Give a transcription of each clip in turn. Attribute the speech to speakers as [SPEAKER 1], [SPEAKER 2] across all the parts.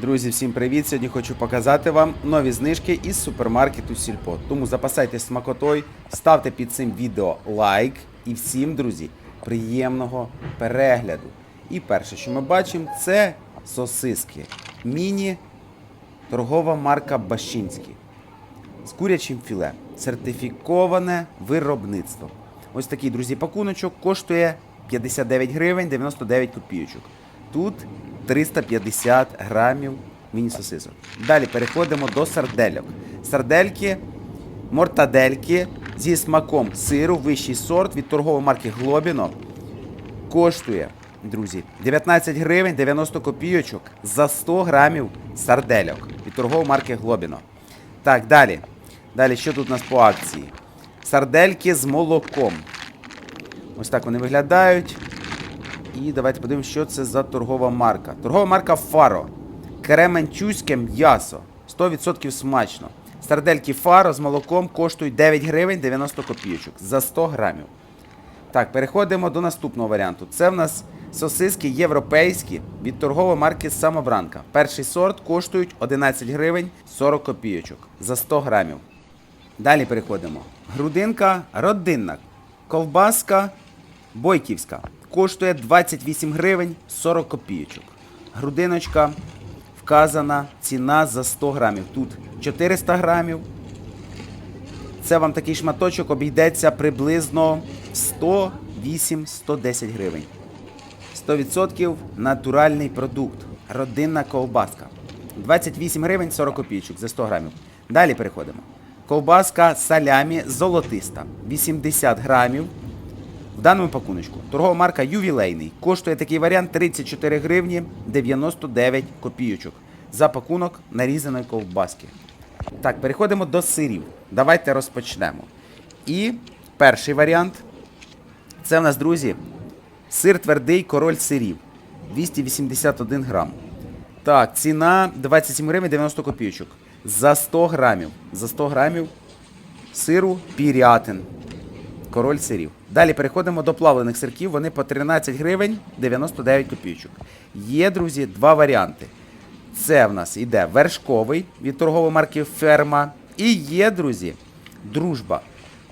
[SPEAKER 1] Друзі, всім привіт! Сьогодні хочу показати вам нові знижки із супермаркету Сільпо. Тому запасайтесь смакотою, ставте під цим відео лайк і всім, друзі, приємного перегляду. І перше, що ми бачимо, це сосиски. Міні торгова марка Бащинський. З курячим філе. Сертифіковане виробництво. Ось такий, друзі, пакуночок коштує 59 гривень 99 копійочок. Тут 350 грамів міні-сосисок. Далі переходимо до сардельок. Сардельки, мортадельки зі смаком сиру, вищий сорт від торгової марки Глобіно. Коштує, друзі, 19 гривень 90 копійочок за 100 грамів сардельок від торгової марки Глобіно. Так, далі. Далі, що тут у нас по акції? Сардельки з молоком. Ось так вони виглядають. І давайте подивимося, що це за торгова марка. Торгова марка Фаро. Кременчуське м'ясо. 100% смачно. Сардельки Фаро з молоком коштують 9 гривень 90 копійочок за 100 грамів. Так, переходимо до наступного варіанту. Це в нас сосиски європейські від торгової марки Самобранка. Перший сорт коштують 11 гривень 40 копійочок за 100 грамів. Далі переходимо. Грудинка родинна. Ковбаска бойківська. Коштує 28 гривень 40 копійочок. Грудиночка вказана ціна за 100 грамів. Тут 400 грамів. Це вам такий шматочок обійдеться приблизно 108-110 гривень. 100% натуральний продукт. Родинна ковбаска. 28 гривень 40 копійочок за 100 грамів. Далі переходимо. Ковбаска салямі золотиста. 80 грамів. В даному пакуночку. Торгова марка Ювілейний. Коштує такий варіант 34 гривні 99 копійочок. За пакунок нарізаної ковбаски. Так, переходимо до сирів. Давайте розпочнемо. І перший варіант. Це в нас, друзі, сир твердий король сирів. 281 грам. Так, ціна 27 гривень 90 копійочок. За 100 грамів. За 100 грамів сиру пірятин. Король сирів. Далі переходимо до плавлених сирків. Вони по 13 гривень 99 копійочок. Є, друзі, два варіанти. Це в нас іде вершковий від торгової марки Ферма. І є, друзі, дружба.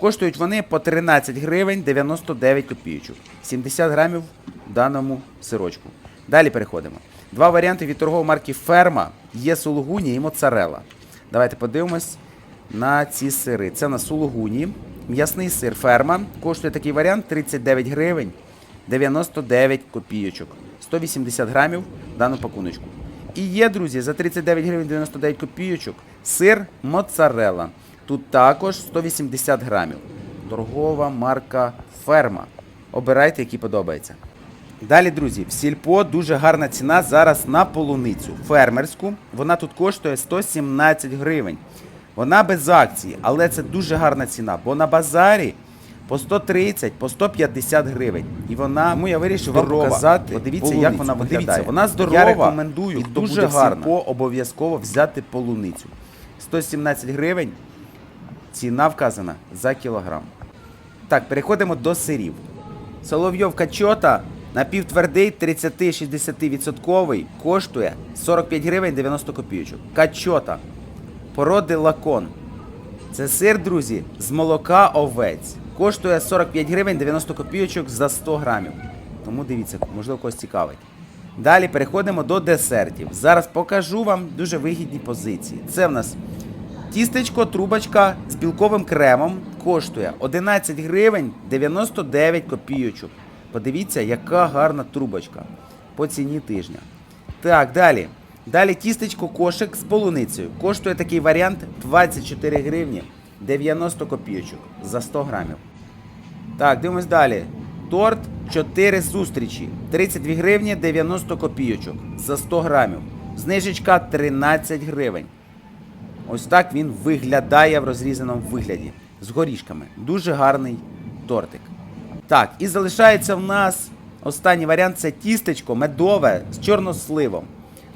[SPEAKER 1] Коштують вони по 13 гривень 99 копійочок. 70 грамів в даному сирочку. Далі переходимо. Два варіанти від торгової марки Ферма. Є сулугуні і моцарелла. Давайте подивимось на ці сири. Це на сулугуні. М'ясний сир ферма. Коштує такий варіант 39 гривень 99 копійочок. 180 грамів дану пакуночку. І є, друзі, за 39 гривень 99 копійочок сир моцарелла. Тут також 180 грамів. Торгова марка ферма. Обирайте, який подобається. Далі, друзі, в сільпо дуже гарна ціна зараз на полуницю. Фермерську. Вона тут коштує 117 гривень. Вона без акції, але це дуже гарна ціна, бо на базарі по 130, по 150 гривень. І вона, тому я вирішив вам показати. Подивіться, як вона
[SPEAKER 2] Подивіться, вона здорова.
[SPEAKER 1] Я рекомендую,
[SPEAKER 2] І
[SPEAKER 1] хто
[SPEAKER 2] дуже
[SPEAKER 1] буде
[SPEAKER 2] гарна.
[SPEAKER 1] сільпо, обов'язково взяти полуницю. 117 гривень. Ціна вказана за кілограм. Так, переходимо до сирів. Соловйов качота напівтвердий 30-60% коштує 45 гривень 90 копійочок. Качота. Породи лакон. Це сир, друзі, з молока овець. Коштує 45 гривень 90 копійочок за 100 грамів. Тому дивіться, можливо, когось цікавить. Далі переходимо до десертів. Зараз покажу вам дуже вигідні позиції. Це в нас тістечко, трубочка з білковим кремом коштує 11 гривень 99 копійочок. Подивіться, яка гарна трубочка по ціні тижня. Так, далі. Далі тістечко кошик з полуницею. Коштує такий варіант 24 гривні 90 копійочок за 100 грамів. Так, дивимось далі. Торт 4 зустрічі. 32 гривні 90 копійочок за 100 грамів. Знижечка 13 гривень. Ось так він виглядає в розрізаному вигляді. З горішками. Дуже гарний тортик. Так, і залишається в нас останній варіант це тістечко медове з чорносливом.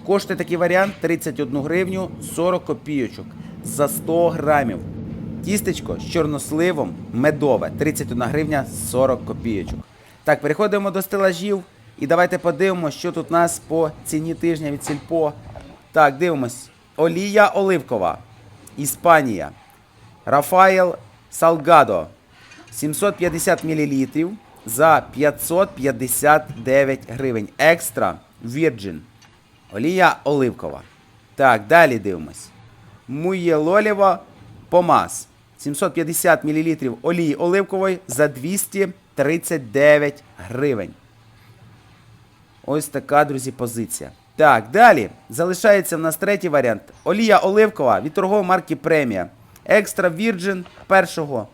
[SPEAKER 1] Коштує такий варіант 31 гривню 40 копійочок за 100 грамів. Тістечко з чорносливом медове 31 гривня 40 копійочок. Так, переходимо до стелажів і давайте подивимося, що тут у нас по ціні тижня від сільпо. Так, дивимось. Олія оливкова. Іспанія. Рафаел Салгадо. 750 мл за 559 гривень. Екстра Virgin. Олія оливкова. Так, далі дивимось. Муєлолєва помаз. 750 мл олії оливкової за 239 гривень. Ось така, друзі, позиція. Так, далі залишається в нас третій варіант. Олія оливкова від торгової марки Премія. Екстра Virgin першого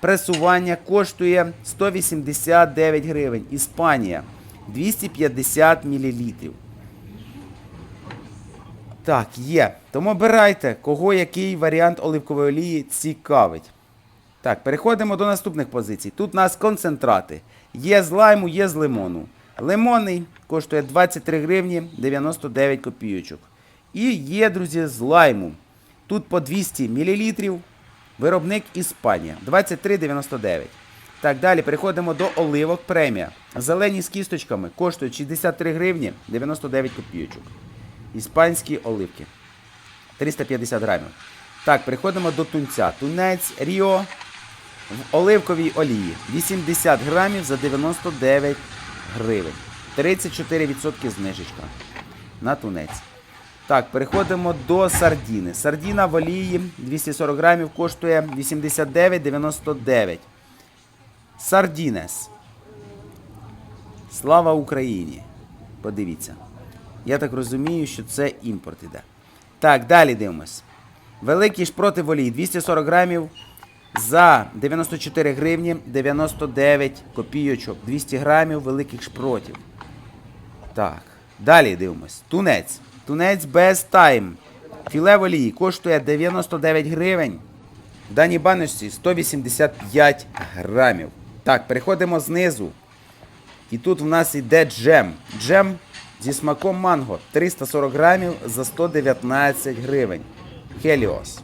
[SPEAKER 1] пресування коштує 189 гривень. Іспанія 250 мл. Так, є. Тому обирайте, кого який варіант оливкової олії цікавить. Так, переходимо до наступних позицій. Тут у нас концентрати. Є з лайму, є з лимону. Лимонний коштує 23 гривні 99 копійочок. І є, друзі, з лайму. Тут по 200 мл. Виробник Іспанія 23,99. Так, далі переходимо до оливок премія. Зелені з кісточками коштують 63 гривні 99 копійочок. Іспанські оливки. 350 грамів. Так, переходимо до тунця. Тунець Ріо в оливковій олії. 80 грамів за 99 гривень. 34% знижечка на тунець. Так, переходимо до сардіни. Сардіна в олії 240 грамів коштує 89,99. Сардінес. Слава Україні! Подивіться. Я так розумію, що це імпорт іде. Так, далі дивимось. Великий в олії 240 грамів за 94 гривні 99 копійочок. 200 грамів великих шпротів. Так, далі дивимось. Тунець. Тунець без тайм. Філе в олії коштує 99 гривень. В даній баночці 185 грамів. Так, переходимо знизу. І тут в нас йде джем. Джем зі смаком манго 340 грамів за 119 гривень. Хеліос.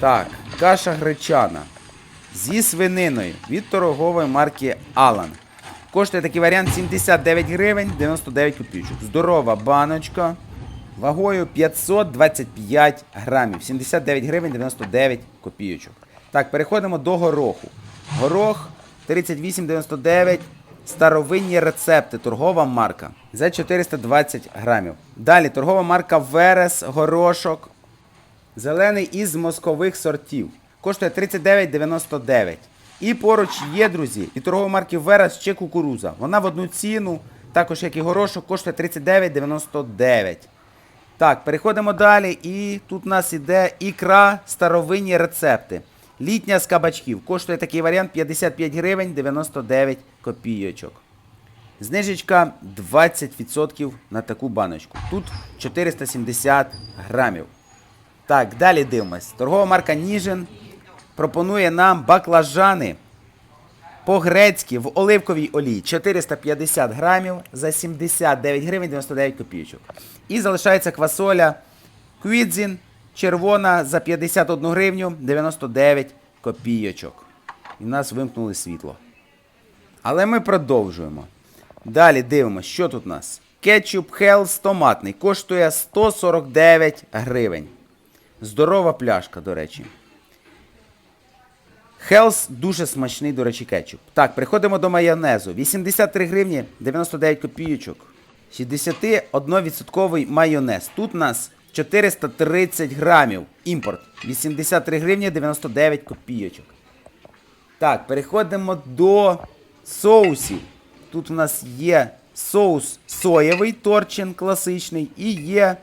[SPEAKER 1] Так, каша гречана зі свининою від торгової марки Алан. Коштує такий варіант 79 гривень 99 копійочок. Здорова баночка. Вагою 525 грамів. 79 гривень 99 копійочок. Так, переходимо до гороху. Горох 38,99. Старовинні рецепти. Торгова марка. За 420 грамів. Далі торгова марка Верес, горошок. Зелений із мозкових сортів. Коштує 39,99. І поруч є, друзі, і торгової марки Верес ще кукуруза. Вона в одну ціну, також як і горошок, коштує 39,99. Так, переходимо далі. І тут у нас іде ікра старовинні рецепти. Літня з кабачків. Коштує такий варіант 55 гривень 99 копійочок. Знижечка 20% на таку баночку. Тут 470 грамів. Так, далі дивимось. Торгова марка Ніжин пропонує нам баклажани по-грецьки в оливковій олії 450 грамів за 79 гривень 99 копійочок. І залишається квасоля Квідзін червона за 51 гривню 99 копійочок. І в нас вимкнули світло. Але ми продовжуємо. Далі дивимося, що тут у нас. Кетчуп Хелс томатний коштує 149 гривень. Здорова пляшка, до речі. Хелс дуже смачний, до речі, кетчуп. Так, переходимо до майонезу. 83 гривні 99 копійочок. 61% майонез. Тут у нас 430 грамів. Імпорт. 83 гривні 99 копійочок. Так, переходимо до соусів. Тут у нас є соус соєвий торчин класичний і є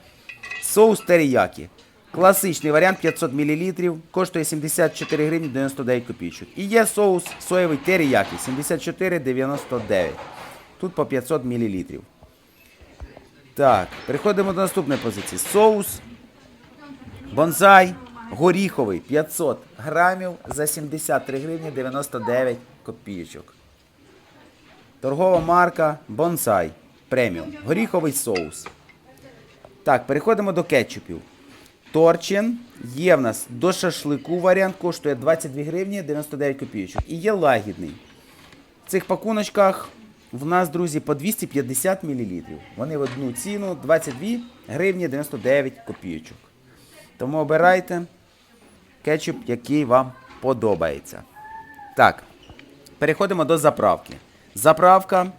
[SPEAKER 1] соус теріякі. Класичний варіант 500 мл, коштує 74 гривні 99 копійочок. І є соус соєвий теріякі 74,99. Тут по 500 мл. Так, переходимо до наступної позиції. Соус бонзай горіховий 500 грамів за 73 гривні 99 копійочок. Торгова марка Бонсай преміум. Горіховий соус. Так, переходимо до кетчупів. Торчин є в нас до шашлику варіант, коштує 22 гривні 99 копійочок. І є лагідний. В цих пакуночках в нас, друзі, по 250 мл. Вони в одну ціну 22 гривні 99 копійочок. Тому обирайте кетчуп, який вам подобається. Так, переходимо до заправки. Заправка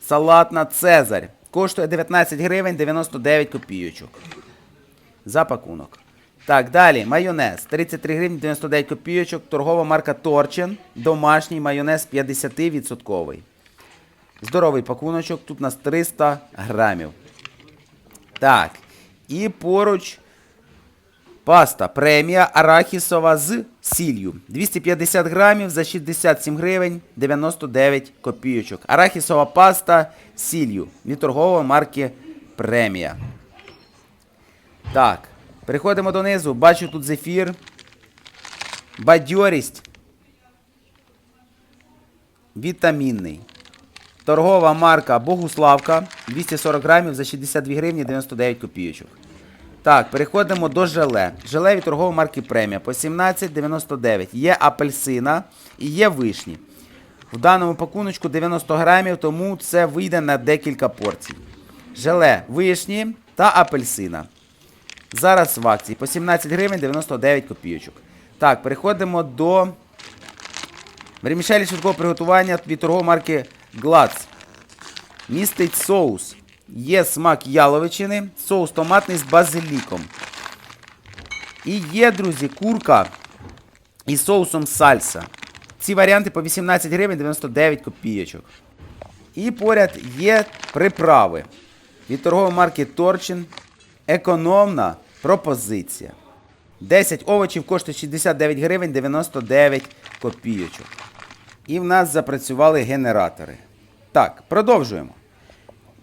[SPEAKER 1] салатна Цезарь. Коштує 19 гривень 99 копійочок. За пакунок. Так, далі майонез. 33 гривні 99 копійочок. Торгова марка Торчин. Домашній майонез 50%. Здоровий пакуночок. Тут у нас 300 грамів. Так. І поруч паста премія арахісова з сіллю. 250 грамів за 67 гривень 99 копійочок. Арахісова паста з сіллю. Від торгової марки премія. Так. Переходимо донизу. Бачу тут зефір. Бадьорість. Вітамінний. Торгова марка Богуславка 240 грамів за 62 гривні 99 копійочок. Так, переходимо до желе. Желе від торгової марки Премія по 17,99. Є апельсина і є вишні. В даному пакуночку 90 грамів, тому це вийде на декілька порцій. Желе вишні та апельсина. Зараз в акції по 17 гривень 99 копійочок. Так, переходимо до Вермішелі швидкого приготування від торгової марки Glaц. Містить соус. Є смак яловичини, соус томатний з базиліком. І є, друзі, курка із соусом сальса. Ці варіанти по 18 гривень 99 копійочок. І поряд є приправи. Від торгової марки Торчин. Економна пропозиція. 10 овочів коштує 69 гривень 99 копійочок. І в нас запрацювали генератори. Так, продовжуємо.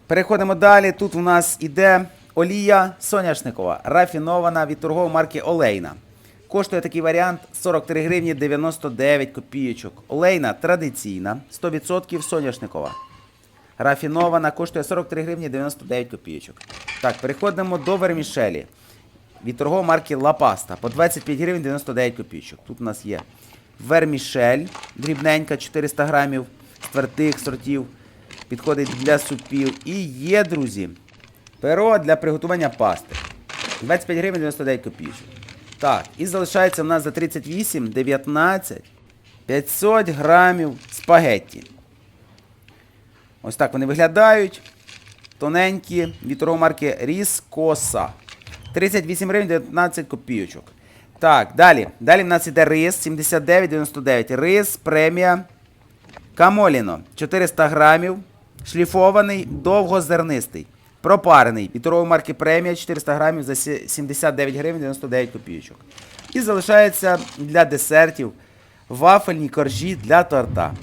[SPEAKER 1] Переходимо далі. Тут у нас іде олія соняшникова, рафінована від торгової марки Олейна. Коштує такий варіант 43 гривні 99 копійочок. Олейна традиційна, 100% соняшникова. Рафінована коштує 43 гривні 99 копійочок. Так, переходимо до вермішелі. Від торгової марки Pasta по 25 гривень 99 копійочок. Тут у нас є вермішель, дрібненька, 400 грамів твердих сортів. Підходить для супів. І є, друзі, перо для приготування пасти. 25 гривень 99 копійочок. Так, і залишається в нас за 38, 19, 500 грамів спагетті. Ось так вони виглядають. Тоненькі від марки Ріскоса. 38 гривень 19 копійочок. Так, далі. Далі в нас іде рис 79,99. Рис премія Камоліно. 400 грамів. Шліфований, довгозернистий. Пропарений. Від торгової марки премія 400 грамів за 79 гривень 99 копійочок. І залишається для десертів вафельні коржі для торта.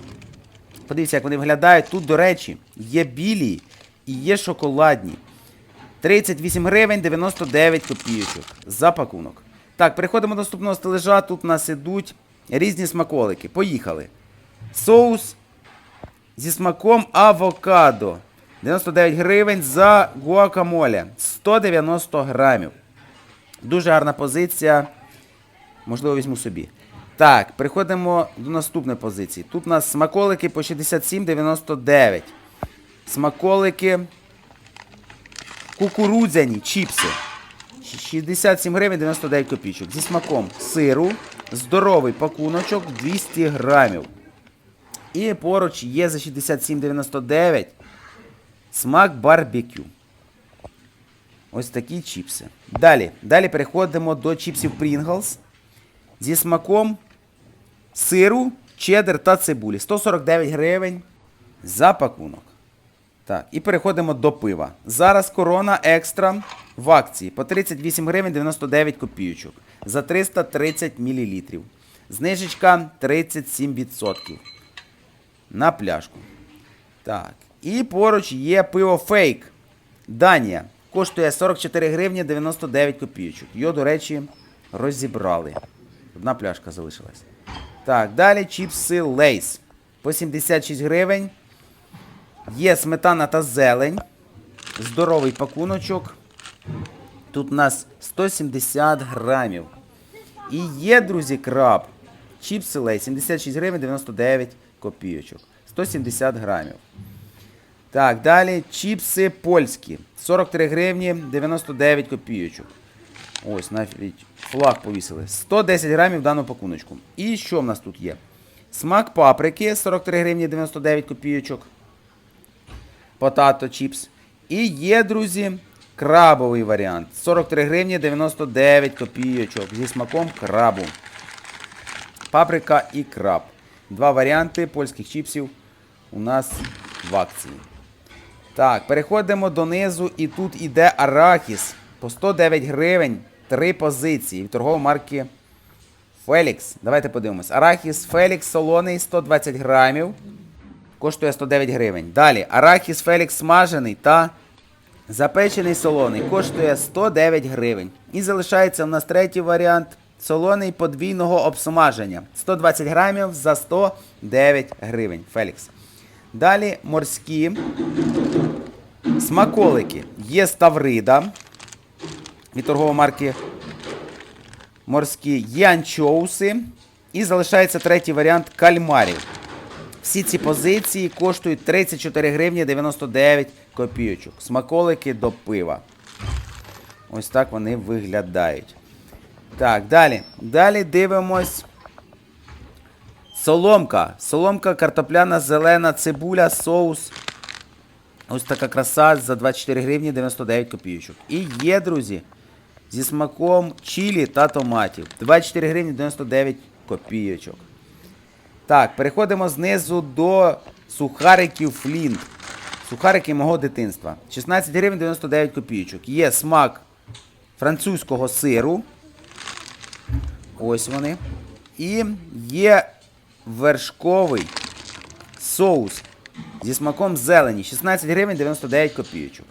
[SPEAKER 1] Подивіться, як вони виглядають. Тут, до речі, є білі і є шоколадні. 38 гривень 99 копійочок за пакунок. Так, переходимо до наступного стележа. Тут у нас ідуть різні смаколики. Поїхали. Соус зі смаком авокадо. 99 гривень за гуакамоле. 190 грамів. Дуже гарна позиція. Можливо, візьму собі. Так, переходимо до наступної позиції. Тут у нас смаколики по 67,99. Смаколики кукурудзяні чіпси. 67 гривень 99 копійочок. Зі смаком сиру. Здоровий пакуночок 200 грамів. І поруч є за 67,99 смак барбекю. Ось такі чіпси. Далі. Далі переходимо до чіпсів Pringles зі смаком сиру, чеддер та цибулі. 149 гривень за пакунок. Так, і переходимо до пива. Зараз корона екстра в акції по 38 гривень 99 копійочок за 330 мл. Знижечка 37% на пляшку. Так. І поруч є пиво фейк. Данія. Коштує 44 гривні 99 копійочок. Його, до речі, розібрали. Одна пляшка залишилась. Так, далі чіпси Лейс. По 76 гривень. Є сметана та зелень. Здоровий пакуночок. Тут у нас 170 грамів. І є, друзі, краб. Чіпси Лейс. 76 гривень 99 копійочок. 170 грамів. Так, далі чіпси польські. 43 гривні 99 копійочок. Ось, навіть флаг повісили. 110 грамів дану пакуночку. І що в нас тут є? Смак паприки 43 гривні 99 копійочок. Потато чіпс. І є, друзі, крабовий варіант. 43 гривні 99 копійочок. Зі смаком крабу. Паприка і краб. Два варіанти польських чіпсів у нас в акції. Так, переходимо донизу, і тут іде арахіс по 109 гривень. Три позиції від торгової марки Фелікс. Давайте подивимось. Арахіс Фелікс солоний 120 грамів. Коштує 109 гривень. Далі арахіс Фелікс смажений та запечений солоний. Коштує 109 гривень. І залишається у нас третій варіант. Солоний подвійного обсмаження. 120 грамів за 109 гривень. Фелікс. Далі морські смаколики. Є ставрида від торгової марки морські. Є анчоуси. І залишається третій варіант кальмарів. Всі ці позиції коштують 34 гривні 99 копійочок. Смаколики до пива. Ось так вони виглядають. Так, далі. Далі дивимось. Соломка. Соломка, картопляна, зелена, цибуля, соус. Ось така краса за 24 гривні 99 копійочок. І є, друзі, зі смаком чилі та томатів. 24 гривні 99 копійочок. Так, переходимо знизу до сухариків Флінт. Сухарики мого дитинства. 16 гривень 99 копійочок. Є смак французького сиру. Ось вони. І є вершковий соус зі смаком зелені. 16 гривень 99 копійочок.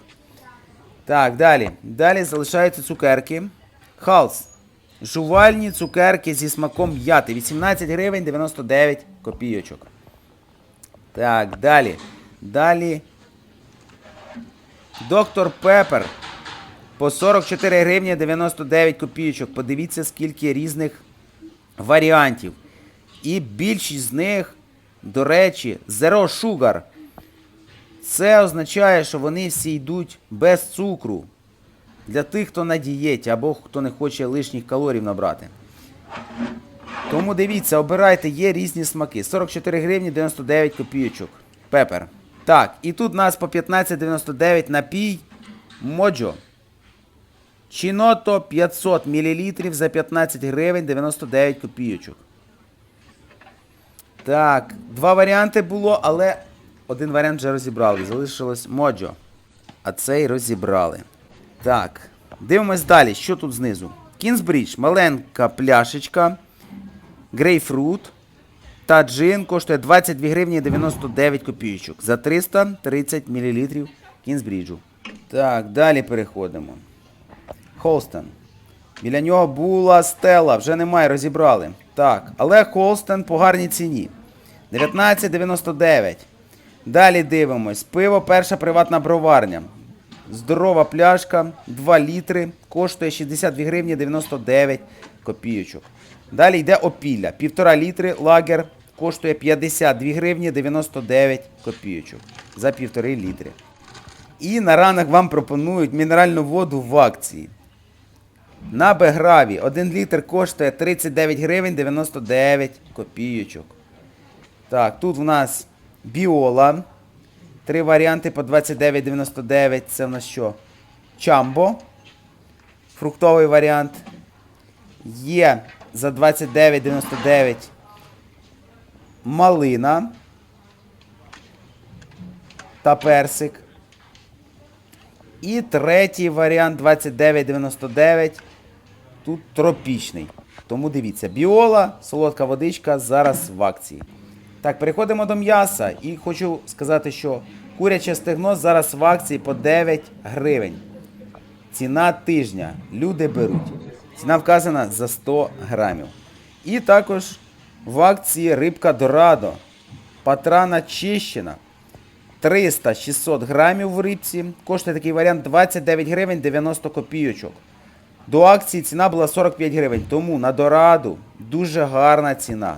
[SPEAKER 1] Так, далі. Далі залишаються цукерки. Халс. Жувальні цукерки зі смаком м'яти. 18 гривень 99 копійочок. Так, далі. Далі. Доктор Пепер. По 44 гривні 99 копійочок. Подивіться, скільки різних варіантів. І більшість з них, до речі, Zero Sugar. Це означає, що вони всі йдуть без цукру. Для тих, хто на дієті або хто не хоче лишніх калорій набрати. Тому дивіться, обирайте, є різні смаки. 44 гривні 99 копійочок. Пепер. Так, і тут у нас по 15,99 напій Моджо. Чіното 500 мл за 15 гривень 99 копійочок. Так, два варіанти було, але один варіант вже розібрали. Залишилось Моджо. А цей розібрали. Так, дивимось далі. Що тут знизу? Кінзбрідж, маленька пляшечка. Грейпфрут та джин коштує 22 гривні 99 копійочок за 330 мл Кінзбріджу. Так, далі переходимо. Холстон. Біля нього була стела, вже немає, розібрали. Так, але Холстон по гарній ціні. 19,99. Далі дивимось. Пиво перша приватна броварня. Здорова пляшка, 2 літри, коштує 62 гривні 99 копійочок. Далі йде опілля. 1,5 літри лагер коштує 52 гривні 99 копійочок за 1,5 літри. І на ранок вам пропонують мінеральну воду в акції. На Беграві 1 літр коштує 39 гривень 99 копійочок. Так, тут в нас Біола. Три варіанти по 29,99. Це в нас що? Чамбо. Фруктовий варіант. Є за 29,99 малина та персик. І третій варіант 29,99. Тут тропічний. Тому дивіться, біола, солодка водичка зараз в акції. Так, переходимо до м'яса. І хочу сказати, що куряче стегно зараз в акції по 9 гривень. Ціна тижня. Люди беруть. Ціна вказана за 100 грамів. І також в акції рибка Дорадо. Патрана чищена. 300-600 грамів в рибці. Коштує такий варіант 29 гривень 90 копійочок. До акції ціна була 45 гривень. Тому на Дораду дуже гарна ціна.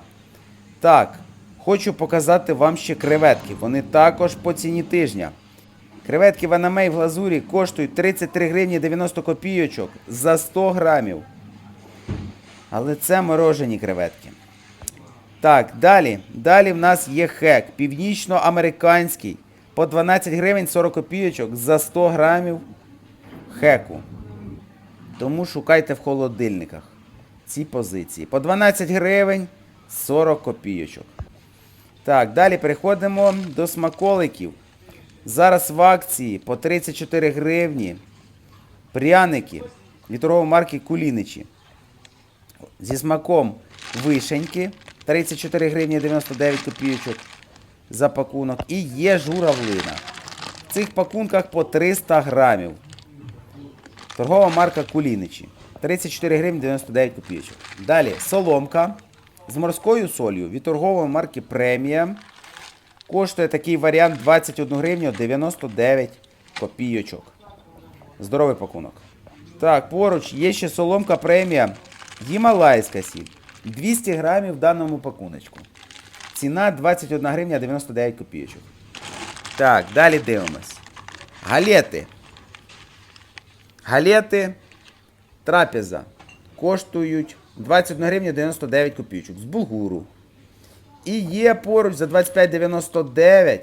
[SPEAKER 1] Так, хочу показати вам ще креветки. Вони також по ціні тижня. Креветки Ванамей в глазурі коштують 33 гривні 90 копійочок за 100 грамів. Але це морожені креветки. Так, далі. Далі в нас є хек. Північноамериканський. По 12 гривень 40 копійочок за 100 грамів хеку. Тому шукайте в холодильниках ці позиції. По 12 гривень 40 копійочок. Так, далі переходимо до смаколиків. Зараз в акції по 34 гривні. Пряники від торгової марки Куліничі. Зі смаком вишеньки 34 гривні 99 копійочок за пакунок. І є журавлина. В цих пакунках по 300 грамів. Торгова марка Куліничі. 34 гривні 99 копійочок. Далі соломка з морською солью від торгової марки Премія. Коштує такий варіант 21 гривню 99 копійочок. Здоровий пакунок. Так, поруч є ще соломка премія Гімалайська сіль. 200 грамів в даному пакуночку. Ціна 21 гривня 99 копійочок. Так, далі дивимось. Галети. Галети трапеза коштують 21 гривня 99 копійочок з булгуру. І є поруч за 25,99.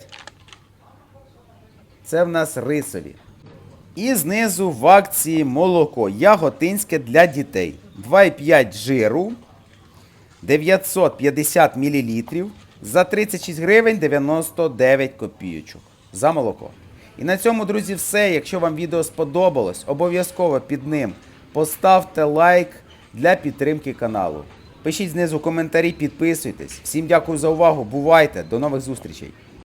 [SPEAKER 1] Це в нас рисові. І знизу в акції молоко яготинське для дітей. 2,5 жиру 950 мл за 36 гривень 99 копійочок за молоко. І на цьому, друзі, все. Якщо вам відео сподобалось, обов'язково під ним поставте лайк для підтримки каналу. Пишіть знизу коментарі, підписуйтесь. Всім дякую за увагу. Бувайте, до нових зустрічей!